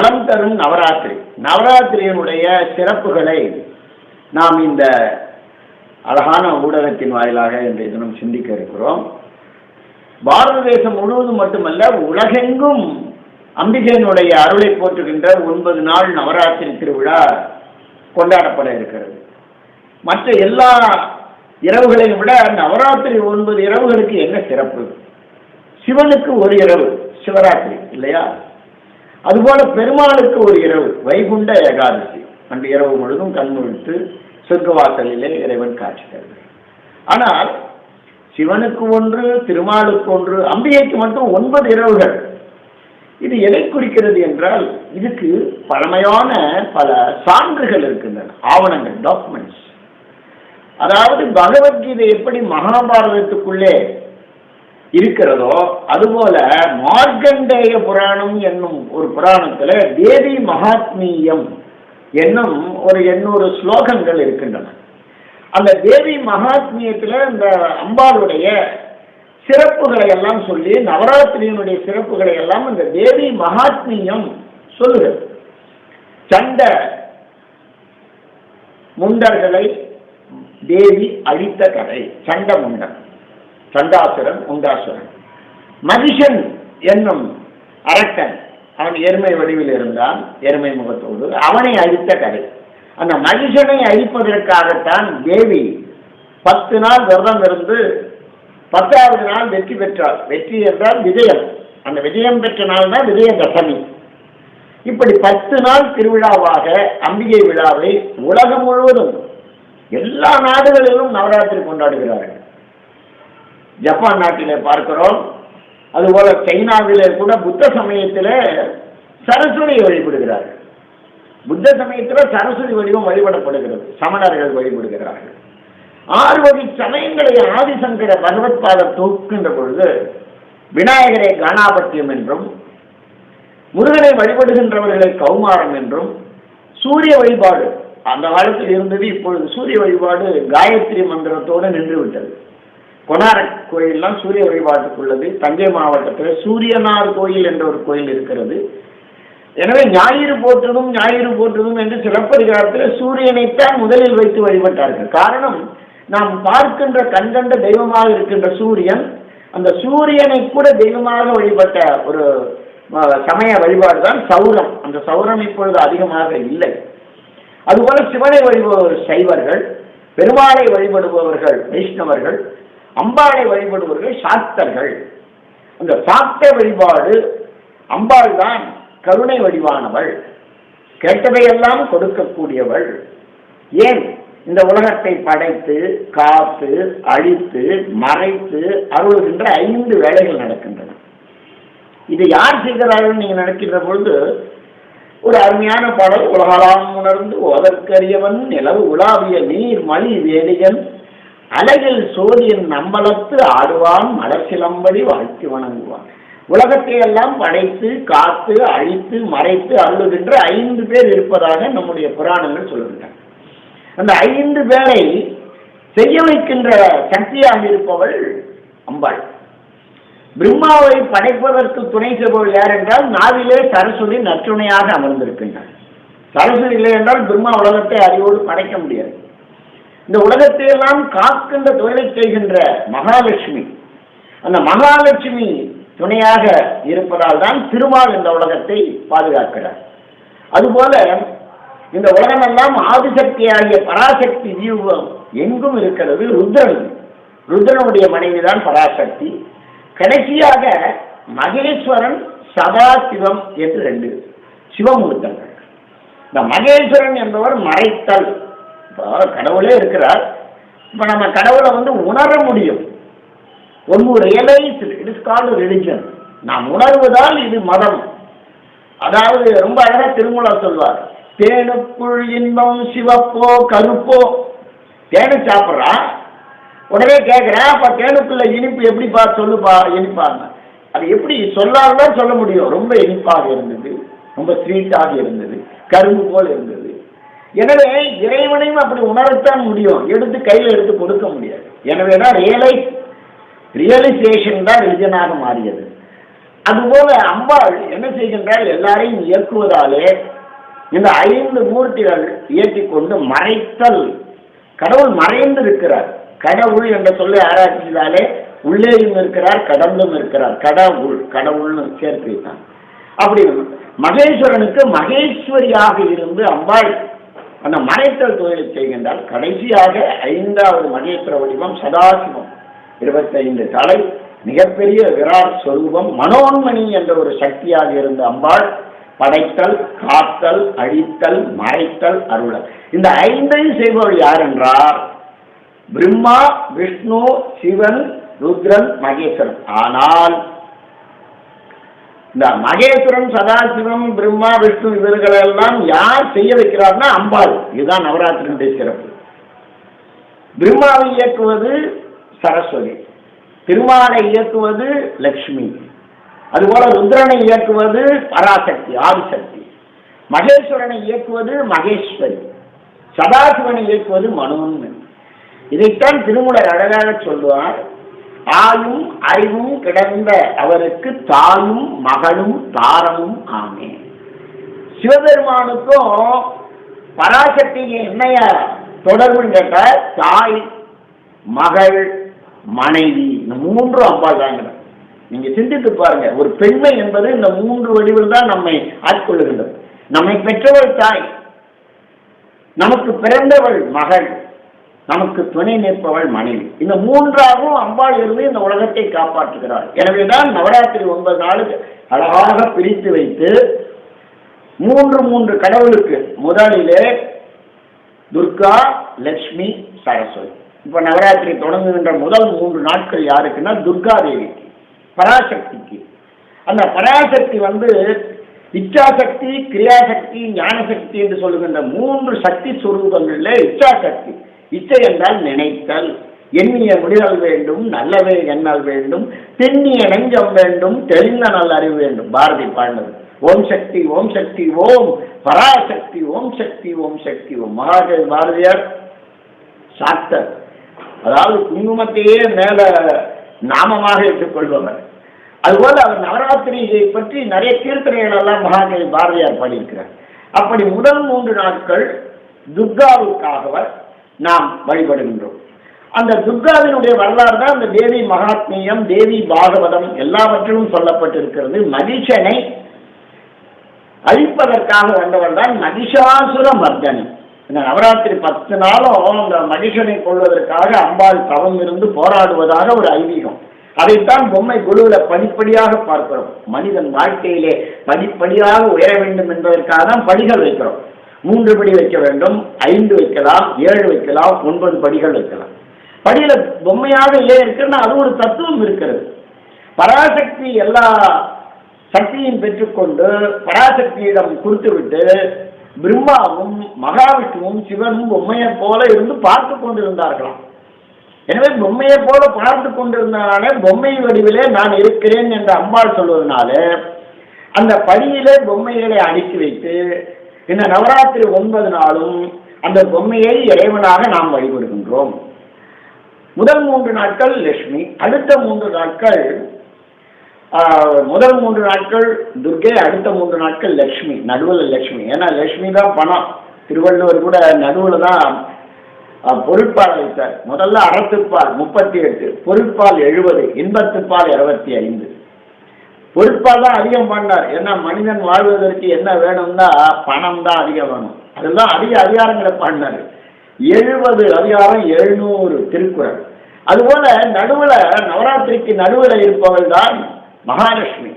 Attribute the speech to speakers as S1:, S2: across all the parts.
S1: நலம் தரும் நவராத்திரி. நவராத்திரியினுடைய சிறப்புகளை நாம் இந்த அழகான ஊடகத்தின் வாயிலாக இன்றைய தினம் சிந்திக்க இருக்கிறோம். பாரத தேசம் முழுவதும் மட்டுமல்ல உலகெங்கும் அம்பிகையினுடைய அருளை போற்றுகின்ற ஒன்பது நாள் நவராத்திரி திருவிழா கொண்டாடப்பட இருக்கிறது. மற்ற எல்லா இரவுகளையும் விட நவராத்திரி ஒன்பது இரவுகளுக்கு என்ன சிறப்பு? சிவனுக்கு ஒரு இரவு சிவராத்திரி இல்லையா? அதுபோல பெருமாளுக்கு ஒரு இரவு வைகுண்ட ஏகாதசி. அன்று இரவு முழுதும் கண்முழித்து சொர்க்கவாசலிலே இறைவன் காட்சி தருகிறார். ஆனால் சிவனுக்கு ஒன்று திருமாலுக்கு ஒன்று அம்பிகைக்கு மட்டும் ஒன்பது இரவுகள். இது எதை குறிக்கிறது என்றால் இதுக்கு பழமையான பல சான்றுகள் இருக்கின்றன. ஆவணங்கள் டாக்குமெண்ட்ஸ் அதாவது பகவத்கீதை எப்படி மகாபாரதத்துக்குள்ளே இருக்கிறதோ அதுபோல மார்க்கண்டேய புராணம் என்னும் ஒரு புராணத்துல தேவி மகாத்மியம் என்னும் ஒரு எண்ணூறு ஸ்லோகங்கள் இருக்கின்றன. அந்த தேவி மகாத்மியத்துல இந்த அம்பாளுடைய சிறப்புகளை எல்லாம் சொல்லி நவராத்திரியினுடைய சிறப்புகளை எல்லாம் இந்த தேவி மகாத்மியம் சொல்லுகிறது சண்ட முண்டர்களை தேவி அழித்த கதை சண்ட முண்டன் சண்டாசுரன் உண்டாசுரன். மகிஷன் என்னும் அரக்கன் அவன் எருமை வடிவில் இருந்தான் எருமை முகத்தோடு. அவனை அழித்த கதை. அந்த மகிஷனை அழிப்பதற்காகத்தான் தேவி பத்து நாள் விரதம் இருந்து பத்தாவது நாள் வெற்றி பெற்றார் வெற்றி என்றால் விஜயம். அந்த விஜயம் பெற்ற நாள் தான் விஜயதசமி இப்படி பத்து நாள் திருவிழாவாக அம்பிகை விழாவை உலகம் முழுவதும் எல்லா நாடுகளிலும் நவராத்திரி கொண்டாடுகிறார்கள். ஜப்பான் நாட்டிலே பார்க்கிறோம். அதுபோல சைனாவிலே கூட புத்த சமயத்தில் சரஸ்வதி வழிபடுகிறார்கள். புத்த சமயத்தில் சரஸ்வதி வடிவம் வழிபடப்படுகிறது. சமணர்கள் வழிபடுகிறார்கள். ஆறு வகை சமயங்களை ஆதிசங்கர பகவத்பாதர் தொகுக்கின்ற பொழுது விநாயகரை காணாபத்தியம் என்றும் முருகனை வழிபடுகின்றவர்களை கௌமாரம் என்றும் சூரிய வழிபாடு அந்த காலத்தில் இருந்தது இப்பொழுது சூரிய வழிபாடு காயத்ரி மந்திரத்தோடு நின்றுவிட்டது. கொனாரக் கோயில்லாம் சூரிய வழிபாட்டுக்குள்ளது. தஞ்சை மாவட்டத்தில் சூரியனார் கோயில் என்ற ஒரு கோயில் இருக்கிறது. எனவே ஞாயிறு போற்றதும் ஞாயிறு போற்றதும் என்று சிறப்பதிகாரத்தில் சூரியனைத்தான் முதலில் வைத்து வழிபட்டார்கள். காரணம் நாம் பார்க்கின்ற கண்கண்ட தெய்வமாக இருக்கின்ற சூரியன் அந்த சூரியனை கூட தெய்வமாக வழிபட்ட ஒரு சமய வழிபாடு தான் சௌரம். அந்த சௌரம் இப்பொழுது அதிகமாக இல்லை. அதுபோல சிவனை வழிபவர் சைவர்கள் பெருமாளை வழிபடுபவர்கள் வைஷ்ணவர்கள் அம்பாளை வழிபடுபவர்கள் சாஸ்தர்கள். அந்த சாஸ்த வழிபாடு அம்பாள் தான் கருணை வடிவானவள். கேட்டதையெல்லாம் கொடுக்கக்கூடியவள். ஏன்? இந்த உலகத்தை படைத்து காத்து அழித்து மறைத்து அருள்கின்ற ஐந்து வேலைகள் நடக்கின்றன. இது யார் செய்கிறார்கள் நீங்க நடக்கின்ற பொழுது ஒரு அருமையான பாடல் உலகலாம் உணர்ந்து ஓதற்கரியவன் நிலவு உலாவிய நீர் மணி வேலியன் அலையில் சோதியின் நம்பலத்து ஆடுவான் மலர்ச்சிலம்படி வாழ்த்தி வணங்குவான். உலகத்தை எல்லாம் படைத்து காத்து அழித்து மறைத்து அருளுகின்ற ஐந்து பேர் இருப்பதாக நம்முடைய புராணங்கள் சொல்லுகின்றன. அந்த ஐந்து பேரை செய்ய வைக்கின்ற சக்தியாக இருப்பவள் அம்பாள். பிரம்மாவை படைப்பதற்கு துணை செய்பவள் யார் என்றால் நாவிலே சரஸ்வதி நற்றுணையாக அமர்ந்திருக்கின்றார் சரஸ்வதி இல்லை என்றால் பிரம்மா உலகத்தை அறிவோடு படைக்க முடியாது. இந்த உலகத்தை எல்லாம் காக்கின்ற தொழிலை செய்கின்ற மகாலட்சுமி. அந்த மகாலட்சுமி துணையாக இருப்பதால் தான் திருமால் இந்த உலகத்தை பாதுகாக்கிறார். அதுபோல இந்த உலகமெல்லாம் ஆதிசக்தியாகிய பராசக்தி வியூகம் எங்கும் இருக்கிறது? ருத்ரன். ருத்ரனுடைய மனைவிதான் பராசக்தி. கடைசியாக மகேஸ்வரன் சதாசிவம் என்று ரெண்டு சிவமூர்த்தங்கள். இந்த மகேஸ்வரன் என்பவர் மறைத்தல். இப்போ கடவுளே இருக்கிறார். இப்போ நம்ம கடவுளை வந்து உணர முடியும். ஒன்று realise it is called religion நாம் உணர்வதால் இது மதம். அதாவது ரொம்ப அழகா திருமூலா சொல்வார். தேனுக்குள் இன்பம் சிவப்போ கருப்போ. தேனு சாப்பிட்றான் உடனே கேட்குறேன் அப்போ தேனுக்குள்ள இனிப்பு எப்படிப்பா சொல்லுப்பா இனிப்பாங்க அது எப்படி சொல்லாதான் சொல்ல முடியும். ரொம்ப இனிப்பாக இருந்தது. ரொம்ப ஸ்வீட்டாக இருந்தது. கரும்பு போல் இருந்தது. எனவே இறைவனையும் அப்படி உணரத்தான் முடியும். எடுத்து கையில் எடுத்து கொடுக்க முடியாது. எனவே தான் ரியலை ரியலைசேஷன் தான் ரிலிஜனாக மாறியது. அதுபோல அம்பாள் என்ன செய்கின்றால் எல்லாரையும் இயக்குவதாலே இந்த ஐந்து மூர்த்திகள் இயக்கிக் கொண்டு மறைத்தல். கடவுள் மறைந்து இருக்கிறார். கடவுள் என்ற சொல்லை ஆராய்ச்சியினாலே உள்ளேயும் இருக்கிறார் கடந்தும் இருக்கிறார். கடவுள் கடவுள்னு சேர்த்து அப்படி மகேஸ்வரனுக்கு மகேஸ்வரியாக இருந்து அம்பாள் அந்த மறைத்தல் தொழிலை செய்கின்றால் கடைசியாக ஐந்தாவது மகேஸ்வர வடிவம் சதாசிவம். இருபத்தைந்து தலை மிகப்பெரிய விராட் சொரூபம் மனோன்மணி என்ற ஒரு சக்தியாக இருந்த அம்பாள் படைத்தல் காத்தல் அழித்தல் மறைத்தல் அருளல். இந்த ஐந்தையும் செய்பவள் யார் என்றார்? பிரம்மா விஷ்ணு சிவன் ருத்ரன் மகேஸ்வரன். ஆனால் இந்த மகேஸ்வரன் சதாசிவம் பிரம்மா விஷ்ணு இவர்களெல்லாம் யார் செய்ய வைக்கிறார்னா அம்பாள். இதுதான் நவராத்திரியுடைய சிறப்பு. பிரம்மாவை இயக்குவது சரஸ்வதி. திருமாலை இயக்குவது லக்ஷ்மி. அதுபோல ருத்ரனை இயக்குவது பராசக்தி ஆதிசக்தி. மகேஸ்வரனை இயக்குவது மகேஸ்வரி. சதாசிவனை இயக்குவது மனுன்னு இதைத்தான் திருமுலர் அழகாக சொல்லுவார். ஆயும் அறிவும் கிடந்த அவருக்கு தாயும் மகளும் தாரமும் ஆமே. சிவபெருமானுக்கும் பராசக்திக்கு என்னைய தொடர்புன்னு கேட்ட தாய் மகள் மனைவி இந்த மூன்று அம்பாள் தாங்கிறார் நீங்க சிந்தித்து பாருங்க ஒரு பெண்மை என்பது இந்த மூன்று வடிவில் தான் நம்மை ஆட்கொள்ளுகின்றது. நம்மை பெற்றவள் தாய் நமக்கு பிறந்தவள் மகள் நமக்கு துணை நிற்பவள் மனைவி. இந்த மூன்றாகவும் அம்பாள் இருந்து இந்த உலகத்தை காப்பாற்றுகிறாள். எனவேதான் நவராத்திரி ஒன்பது நாளுக்கு அழகாக பிரித்து வைத்து மூன்று மூன்று கடவுளுக்கு முதலிலே துர்கா லக்ஷ்மி சரஸ்வதி. இப்ப நவராத்திரி தொடங்குகின்ற முதல் மூன்று நாட்கள் யாருக்குன்னா துர்கா தேவிக்கு பராசக்திக்கு. அந்த பராசக்தி வந்து இச்சாசக்தி கிரியாசக்தி ஞானசக்தி என்று சொல்லுகின்ற மூன்று சக்தி சுரூபங்களில் இச்சாசக்தி. இச்சை என்றால் நினைத்தல். எண்ணிய முடிதல் வேண்டும் நல்லவே எண்ணல் வேண்டும் தென்னிய நெஞ்சம் வேண்டும் தெளிந்த நல் அறிவு வேண்டும். பாரதி பாண்டது ஓம் சக்தி ஓம் சக்தி ஓம். பராசக்தி ஓம் சக்தி ஓம் சக்தி ஓம். மகாகவி பாரதியார் சாத்தர் அதாவது குங்குமத்தையே மேல நாமமாக ஏற்றுக்கொள்பவர். அதுபோல அவர் நவராத்திரியை பற்றி நிறைய கீர்த்தனைகள் எல்லாம் மகாகவி பாரதியார் பாடியிருக்கிறார். அப்படி முதல் மூன்று நாட்கள் துர்காவுக்காகவர் நாம் வழிபடுகின்றோம். அந்த துர்காவினுடைய வரலாறு தான் அந்த தேவி மகாத்மியம் தேவி பாகவதம் எல்லாவற்றிலும் சொல்லப்பட்டிருக்கிறது. மகிஷனை அழிப்பதற்காக வந்தவர் தான் மகிஷாசுர மர்தனி. இந்த நவராத்திரி பத்து நாளும் அந்த மகிஷனை கொள்வதற்காக அம்பாள் தவம் இருந்து போராடுவதாக ஒரு ஐதீகம். அதைத்தான் பொம்மை குழுவில் படிப்படியாக பார்க்கிறோம். மனிதன் வாழ்க்கையிலே படிப்படியாக உயர வேண்டும் என்பதற்காக தான் படிகள் வைக்கிறோம். மூன்று படி வைக்க வேண்டும் ஐந்து வைக்கலாம் ஏழு வைக்கலாம் ஒன்பது படிகள் வைக்கலாம். படியில பொம்மையாக ஏன் இருக்குன்னா அது ஒரு தத்துவம் இருக்கிறது. பராசக்தி எல்லா சக்தியும் பெற்றுக்கொண்டு பராசக்தியிடம் கொடுத்துவிட்டு பிரம்மாவும் மகாவிஷ்ணுவும் சிவனும் பொம்மையை போல இருந்து பார்த்து கொண்டிருந்தார்களாம். எனவே பொம்மையை போல பார்த்து கொண்டிருந்தனாலே பொம்மை வடிவிலே நான் இருக்கிறேன் என்று அம்பாள் சொல்வதனால அந்த படியிலே பொம்மைகளை அடுக்கி வைத்து இந்த நவராத்திரி ஒன்பது நாளும் அந்த பொம்மையை இறைவனாக நாம் வழிபடுகின்றோம். முதல் மூன்று நாட்கள் லட்சுமி அடுத்த மூன்று நாட்கள் முதல் மூன்று நாட்கள் துர்கை அடுத்த மூன்று நாட்கள் லக்ஷ்மி நடுவில் லக்ஷ்மி ஏன்னா லக்ஷ்மி தான் பணம். திருவள்ளுவர் கூட நடுவில் தான் பொருட்பால் வைத்தார். முதல்ல அறத்துப்பால் முப்பத்தி எட்டு பொருட்பால் எழுபது இன்பத்துப்பால் இருபத்தி ஐந்து. பொருட்பால் தான் அதிகம் பண்ணார். ஏன்னா மனிதன் வாழ்வதற்கு என்ன வேணும்னா பணம் தான் அதிகம் வேணும். அதெல்லாம் அதிக அதிகாரங்களை பண்ணார். எழுபது அதிகாரம் எழுநூறு திருக்குறள். அதுபோல நடுவில் நவராத்திரிக்கு நடுவில் இருப்பவள் தான் மகாலட்சுமி.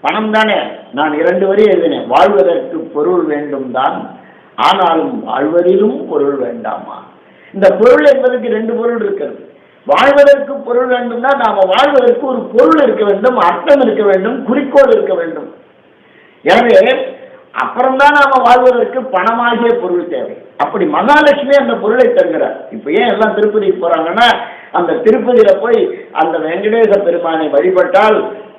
S1: பணம் தானே நான் இரண்டு வரையும் எழுதினேன். வாழ்வதற்கு பொருள் வேண்டும் தான். ஆனாலும் வாழ்வதிலும் பொருள் வேண்டாமா? இந்த பொருள் என்பதற்கு ரெண்டு பொருள் இருக்கிறது. வாழ்வதற்கு பொருள் வேண்டும்னா நாம வாழ்வதற்கு ஒரு பொருள் இருக்க வேண்டும் அர்த்தம் இருக்க வேண்டும் குறிக்கோள் இருக்க வேண்டும். எனவே அப்புறம்தான் நாம வாழ்வதற்கு பணமாகிய பொருள் தேவை. அப்படி மகாலட்சுமி அந்த பொருளை தருகிறார். இப்ப ஏன் எல்லாம் திருப்பதிக்கு போறாங்கன்னா அந்த திருப்பதியில போய் அந்த வெங்கடேச பெருமானை வழிபட்டால்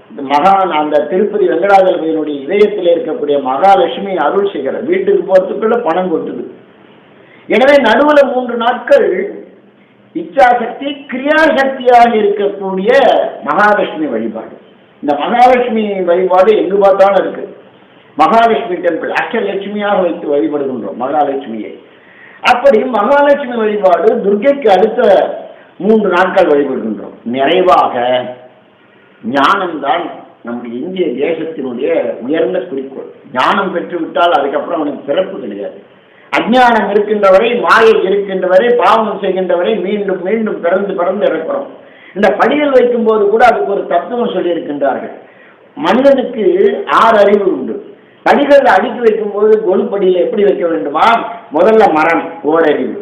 S1: இந்த மகான் அந்த திருப்பதி வெங்கடாஜலபதியினுடைய இதயத்தில் இருக்கக்கூடிய மகாலட்சுமி அருள் செய்கிறார். வீட்டுக்கு போறதுக்குள்ள பணம் கொட்டுது. எனவே நடுவுல மூன்று நாட்கள் இச்சாசக்தி கிரியாசக்தியாக இருக்கக்கூடிய மகாலட்சுமி வழிபாடு. இந்த மகாலட்சுமி வழிபாடு எங்கு பார்த்தாலும் இருக்கு. மகாலட்சுமி டெம்பிள் அஷ்டலட்சுமியாக வைத்து வழிபடுகின்றோம் மகாலட்சுமியை. அப்படி மகாலட்சுமி வழிபாடு துர்க்கைக்கு அடுத்த மூன்று நாட்கள் வழிபடுகின்றோம். நிறைவாக ஞானம்தான் நம்முடைய இந்திய தேசத்தினுடைய உயர்ந்த குறிக்கோள். ஞானம் பெற்றுவிட்டால் அதுக்கப்புறம் அவனுக்கு பிறப்பு கிடையாது. அஜ்ஞானம் இருக்கின்றவரை மாயை இருக்கின்றவரை பாவம் செய்கின்றவரை மீண்டும் மீண்டும் பிறந்து பிறந்து இறக்கிறோம். இந்த படிகள் வைக்கும்போது கூட அதுக்கு ஒரு தத்துவம் சொல்லியிருக்கின்றார்கள். மனிதனுக்கு ஆறு அறிவு உண்டு. படிகள் அடுக்கி வைக்கும்போது கொலுப்படியில் எப்படி வைக்க வேண்டுமா முதல்ல மரம் ஓரறிவு.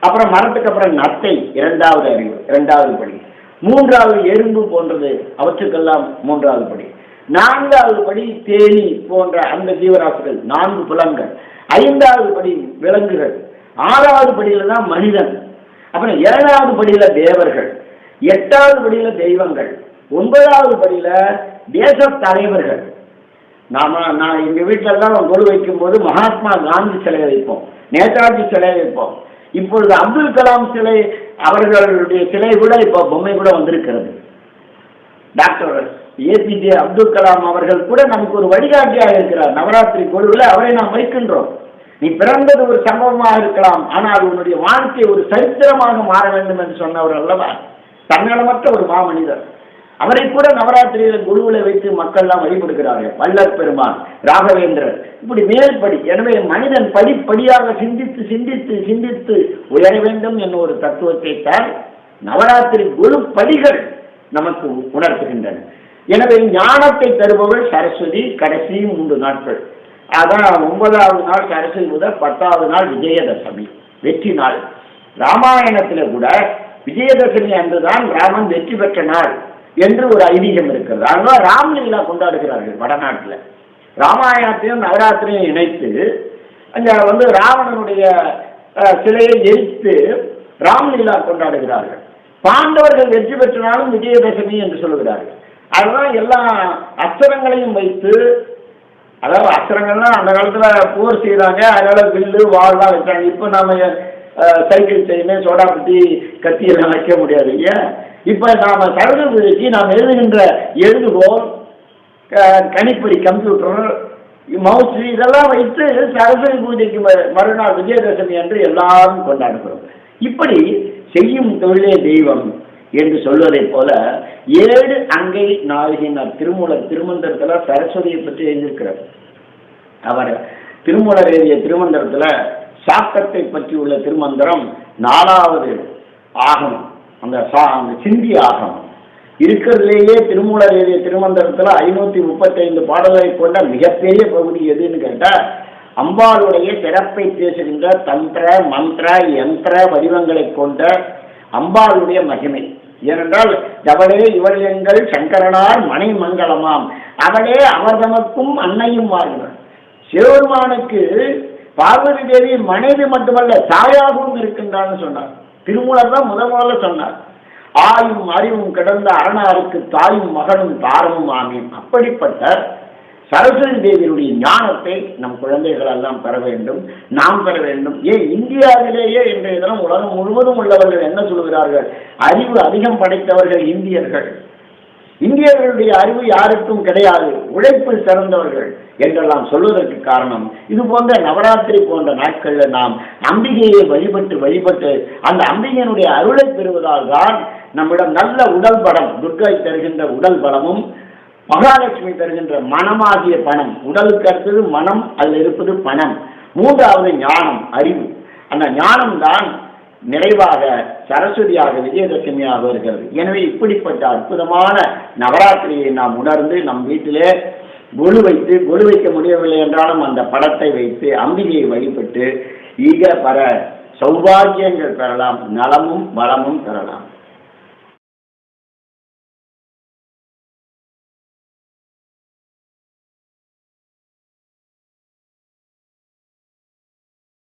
S1: அப்புறம் மரத்துக்கு அப்புறம் நத்தை இரண்டாவது அறிவு இரண்டாவது படி. மூன்றாவது எறும்பு போன்றது அவற்றுக்கெல்லாம் மூன்றாவது படி. நான்காவது படி தேனி போன்ற அந்த ஜீவராசிகள் நான்கு புலங்கள் ஐந்தாவது படி விலங்குகள் ஆறாவது படியில தான் மனிதன். அப்புறம் ஏழாவது படியில தேவர்கள். எட்டாவது படியில தெய்வங்கள். ஒன்பதாவது படியில தேச தலைவர்கள். நாம நான் எங்க வீட்டில எல்லாம் வைக்கும் வைக்கும்போது மகாத்மா காந்தி சிலை வைப்போம். நேதாஜி சிலை வைப்போம். இப்பொழுது அப்துல் கலாம் சிலை அவர்களுடைய சிலை கூட இப்போ பொம்மை கூட வந்திருக்கிறது. டாக்டர் ஏபிஜே அப்துல் கலாம் அவர்கள் கூட நமக்கு ஒரு வழிகாட்டியாக இருக்கிறார். நவராத்திரி கொழுவில் அவரை நாம் வைக்கின்றோம். நீ பிறந்தது ஒரு சம்பவமாக இருக்கலாம் ஆனால் அது உன்னுடைய வாழ்க்கை ஒரு சரித்திரமாக மாற வேண்டும் என்று சொன்னவர் அல்லவா? தன்னலமற்ற ஒரு மாமனிதர். அவரை கூட நவராத்திரியில் குருவில் வைத்து மக்கள்லாம் வழிபடுகிறார்கள். வல்லர் பெருமான் ராகவேந்திரர். இப்படி மேல்படி எனவே மனிதன் படிப்படியாக சிந்தித்து சிந்தித்து சிந்தித்து உயர வேண்டும் என்ற ஒரு தத்துவத்தை தான் நவராத்திரி குரு படிகள் நமக்கு உணர்த்துகின்றன. எனவே ஞானத்தை தருபவள் சரஸ்வதி கடைசி மூன்று நாட்கள். அதான் ஒன்பதாவது நாள் சரஸ்வதி முதல் பத்தாவது நாள் விஜயதசமி வெற்றி நாள். ராமாயணத்தில் கூட விஜயதசமி அன்றுதான் ராமன் வெற்றி பெற்ற நாள் என்று ஒரு ஐதீகம் இருக்கிறது. அதனால் ராம்லீலா கொண்டாடுகிறார்கள் வடநாட்டில். ராமாயணத்தையும் நவராத்திரியும் இணைத்து அங்கே வந்து ராவணனுடைய சிலையை எரித்து ராம்லீலா கொண்டாடுகிறார்கள். பாண்டவர்கள் வெற்றி பெற்றனாலும் விஜயதசமி என்று சொல்லுகிறார்கள். அதுதான் எல்லா அஸ்திரங்களையும் வைத்து அதாவது அஸ்திரங்கள்லாம் அந்த காலத்தில் போர் செய்கிறாங்க அதனால வில்லு வாள்லாம் வைக்கிறாங்க. இப்போ நாம சைக்கிள் செயின் சோடாப்பட்டி கத்தியெல்லாம் வைக்க முடியாது. ஏன்? இப்போ நாம விதிக்கு நாம் எழுதுகின்ற எழுதுகோல் க- கணிப்பொறி கம்ப்யூட்டர் மவுசு இதெல்லாம் வைத்து சரஸ்வதி பூஜைக்கு ம- மறுநாள் விஜயதசமி என்று எல்லாரும் கொண்டாடுகிறோம் இப்படி செய்யும் தொழிலே தெய்வம். என்று சொல்வதைப் போல ஏழு அங்கை நாயகினார் திருமூலர் திருமந்திரத்தில் சரஸ்வதியை பற்றி எழுதியிருக்கிறார். அவர் திருமூலர் எழுதிய திருமந்திரத்தில் சாக்கத்தை பற்றி உள்ள திருமந்திரம் நாலாவது ஆகமம். அந்த சா அந்த சிந்தி ஆகமம். இருக்கிறதுலேயே திருமூலர் எழுதிய திருமந்திரத்தில் ஐநூற்றி முப்பத்தைந்து பாடல்களை கொண்ட மிகப்பெரிய பகுதி எதுன்னு கேட்டால் அம்பாளுடைய சிறப்பை பேசுகின்ற தந்திர மந்திர யந்திர வடிவங்களை கொண்ட அம்பாளுடைய மகிமை. ஏனென்றால் அவளே இவர் எங்கள் சங்கரனார் மனை மங்களமாம் அவளே அவர் தமக்கும் அன்னையும் வாழ்கிறார். சிவபெருமானுக்கு பார்வதி தேவி மனைவி மட்டுமல்ல தாயாகவும் இருக்கின்றான்னு சொன்னார். திருமூலர் தான் முதல் முதல்ல சொன்னார். ஆயும் அறிவும் கிடந்த அரணாருக்கு தாயும் மகனும் தாரமும் ஆமியும் அப்படிப்பட்ட சரஸ்வதி தேவியுடைய ஞானத்தை நம் குழந்தைகள் எல்லாம் பெற வேண்டும் நாம் பெற வேண்டும். ஏன் இந்தியாவிலேயே இன்றைய தினம் உலகம் முழுவதும் உள்ளவர்கள் என்ன சொல்கிறார்கள்? அறிவு அதிகம் படைத்தவர்கள் இந்தியர்கள். இந்தியர்களுடைய அறிவு யாருக்கும் கிடையாது உழைப்பில் சிறந்தவர்கள் என்றெல்லாம் சொல்வதற்கு காரணம் இது போன்ற நவராத்திரி போன்ற நாட்களில் நாம் அம்பிகையை வழிபட்டு வழிபட்டு அந்த அம்பிகையினுடைய அருளை பெறுவதால் தான் நம்மிடம் நல்ல உடல் பலம் துர்கை தருகின்ற உடல் பலமும் மகாலட்சுமி தருகின்ற மனமாகிய பணம் உடலுக்கு அடுத்தது மனம் அதில் இருப்பது பணம். மூன்றாவது ஞானம் அறிவு. அந்த ஞானம் தான் நிறைவாக சரஸ்வதியாக விஜயதசமியாக வருகிறது எனவே இப்படிப்பட்ட அற்புதமான நவராத்திரியை நாம் உணர்ந்து நம் வீட்டிலே கொலு வைத்து கொலு வைக்க முடியவில்லை என்றாலும் அந்த படத்தை வைத்து அம்பிகையை வழிபட்டு ஈக பர சௌபாகியங்கள் பெறலாம் நலமும் வளமும் பெறலாம்.